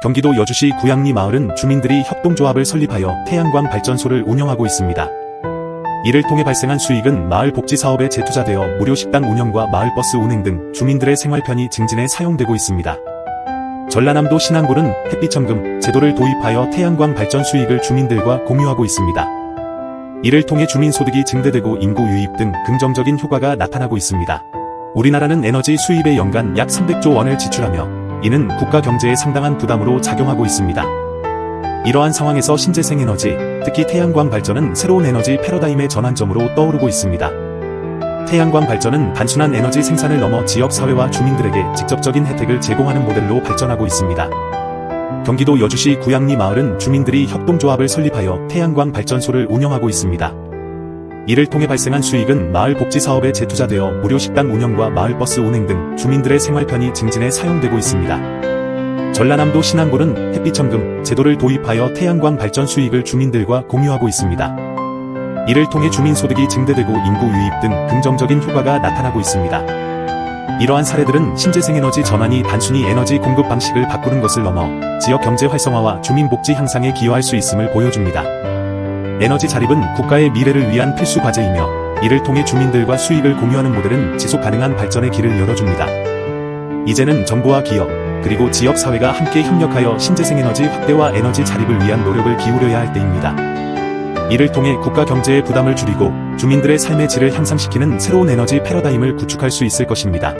경기도 여주시 구양리 마을은 주민들이 협동조합을 설립하여 태양광 발전소를 운영하고 있습니다. 이를 통해 발생한 수익은 마을 복지 사업에 재투자되어 무료 식당 운영과 마을버스 운행 등 주민들의 생활 편의 증진에 사용되고 있습니다. 전라남도 신안군은 햇빛천금 제도를 도입하여 태양광 발전 수익을 주민들과 공유하고 있습니다. 이를 통해 주민 소득이 증대되고 인구 유입 등 긍정적인 효과가 나타나고 있습니다. 우리나라는 에너지 수입에 연간 약 300조 원을 지출하며 이는 국가 경제에 상당한 부담으로 작용하고 있습니다. 이러한 상황에서 신재생 에너지, 특히 태양광 발전은 새로운 에너지 패러다임의 전환점으로 떠오르고 있습니다. 태양광 발전은 단순한 에너지 생산을 넘어 지역 사회와 주민들에게 직접적인 혜택을 제공하는 모델로 발전하고 있습니다. 경기도 여주시 구양리 마을은 주민들이 협동조합을 설립하여 태양광 발전소를 운영하고 있습니다. 이를 통해 발생한 수익은 마을 복지 사업에 재투자되어 무료 식당 운영과 마을버스 운행 등 주민들의 생활 편의 증진에 사용되고 있습니다. 전라남도 신안군은 햇빛천금 제도를 도입하여 태양광 발전 수익을 주민들과 공유하고 있습니다. 이를 통해 주민 소득이 증대되고 인구 유입 등 긍정적인 효과가 나타나고 있습니다. 이러한 사례들은 신재생 에너지 전환이 단순히 에너지 공급 방식을 바꾸는 것을 넘어 지역 경제 활성화와 주민 복지 향상에 기여할 수 있음을 보여줍니다. 에너지 자립은 국가의 미래를 위한 필수 과제이며 이를 통해 주민들과 수익을 공유하는 모델은 지속 가능한 발전의 길을 열어줍니다. 이제는 정부와 기업, 그리고 지역 사회가 함께 협력하여 신재생 에너지 확대와 에너지 자립을 위한 노력을 기울여야 할 때입니다. 이를 통해 국가 경제의 부담을 줄이고 주민들의 삶의 질을 향상시키는 새로운 에너지 패러다임을 구축할 수 있을 것입니다.